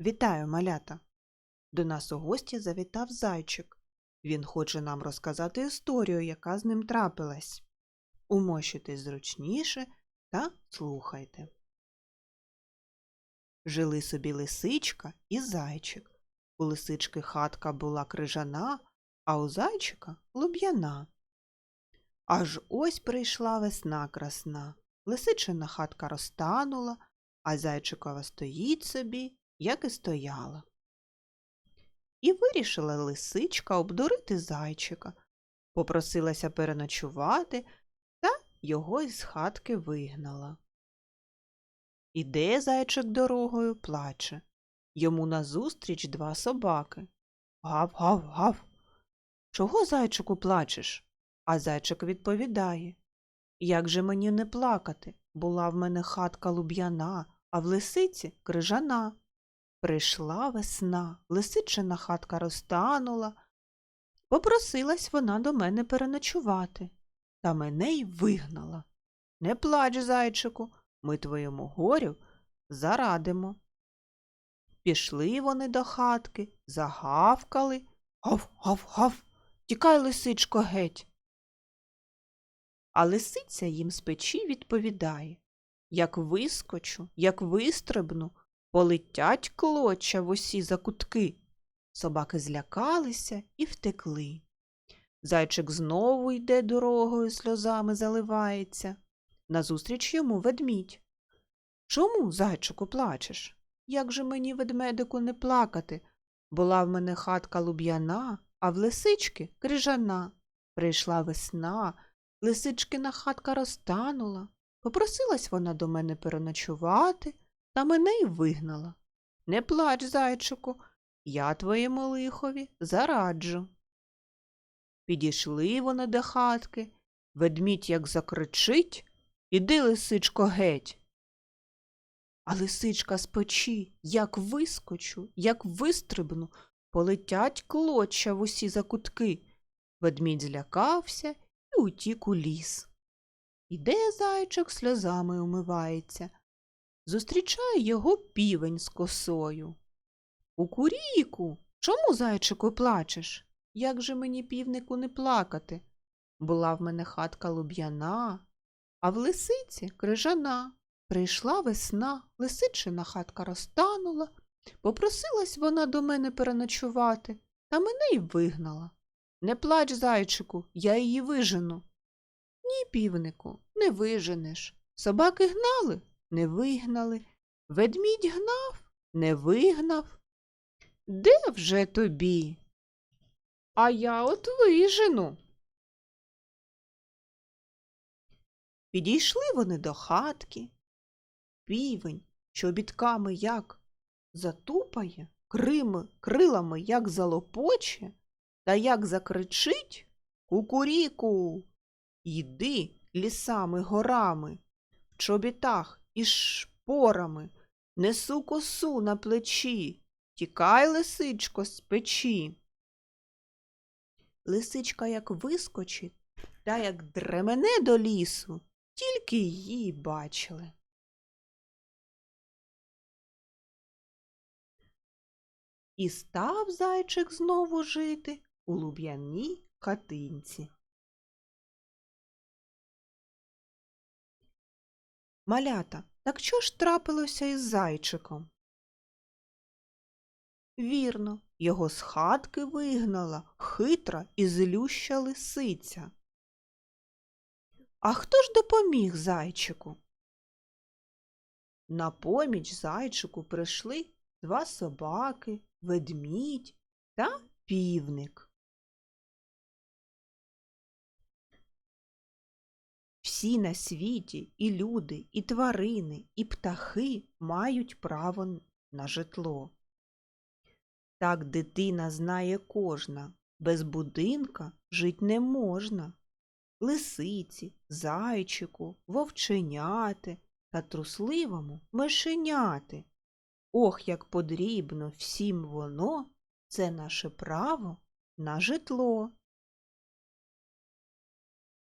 Вітаю, малята! До нас у гості завітав зайчик. Він хоче нам розказати історію, яка з ним трапилась. Умощуйтесь зручніше та слухайте. Жили собі лисичка і зайчик. У лисички хатка була крижана, а у зайчика луб'яна. Аж ось прийшла весна красна. Лисичина хатка розтанула, а зайчикова стоїть собі, як і стояла. І вирішила лисичка обдурити зайчика, попросилася переночувати та його із хатки вигнала. Іде зайчик дорогою, плаче. Йому назустріч два собаки. Гав, гав, гав. Чого, зайчику, плачеш? А зайчик відповідає Як же мені не плакати? Була в мене хатка луб'яна, а в лисиці крижана. Прийшла весна, лисичина хатка розтанула. Попросилась вона до мене переночувати, та мене й вигнала. Не плач, зайчику, ми твоєму горю зарадимо. Пішли вони до хатки, загавкали. Гав, гав, гав, тікай, лисичко, геть. А лисиця їм з печі відповідає Як вискочу, як вистрибну, полетять клоча в усі закутки. Собаки злякалися і втекли. Зайчик знову йде дорогою, сльозами заливається. Назустріч йому ведмідь. Чому, зайчику, плачеш? Як же мені, ведмедику, не плакати? Була в мене хатка луб'яна, а в лисички крижана. Прийшла весна, лисичкина хатка розтанула. Попросилась вона до мене переночувати, та мене й вигнала. Не плач, зайчику, я твоєму лихові зараджу. Підійшли вони до хатки, ведмідь як закричить Іди, лисичко, геть. А лисичка з печі, як вискочу, як вистрибну, полетять клоча в усі закутки. Ведмідь злякався і утік у ліс. Іде зайчик сльозами умивається. Зустрічає його півень з косою. Кукуріку, чому, зайчику, плачеш? Як же мені, півнику, не плакати? Була в мене хатка луб'яна, а в лисиці крижана. Прийшла весна, лисичина хатка розтанула, попросилась вона до мене переночувати, та мене й вигнала. Не плач, зайчику, я її вижену. Ні, півнику, не виженеш. Собаки гнали, не вигнали. Ведмідь гнав, не вигнав. Де вже тобі? А я от вижену. Підійшли вони до хатки. Півень чобітками як затупає, крими, крилами як залопоче, та як закричить Кукуріку, йди лісами горами, в чобітах із шпорами, несу косу на плечі, тікай, лисичко, з печі. Лисичка як вискочить, та як дремене до лісу, тільки її бачили. І став зайчик знову жити у луб'яній хатинці. Малята, так що ж трапилося із зайчиком? Вірно, його з хатки вигнала хитра і злюща лисиця. А хто ж допоміг зайчику? На поміч зайчику прийшли два собаки, ведмідь та півник. Всі на світі, і люди, і тварини, і птахи мають право на житло. Так дитина знає кожна, без будинка жить не можна. Лисиці, зайчику, вовченяти та трусливому мишеняти. Ох, як подрібно всім воно, це наше право на житло.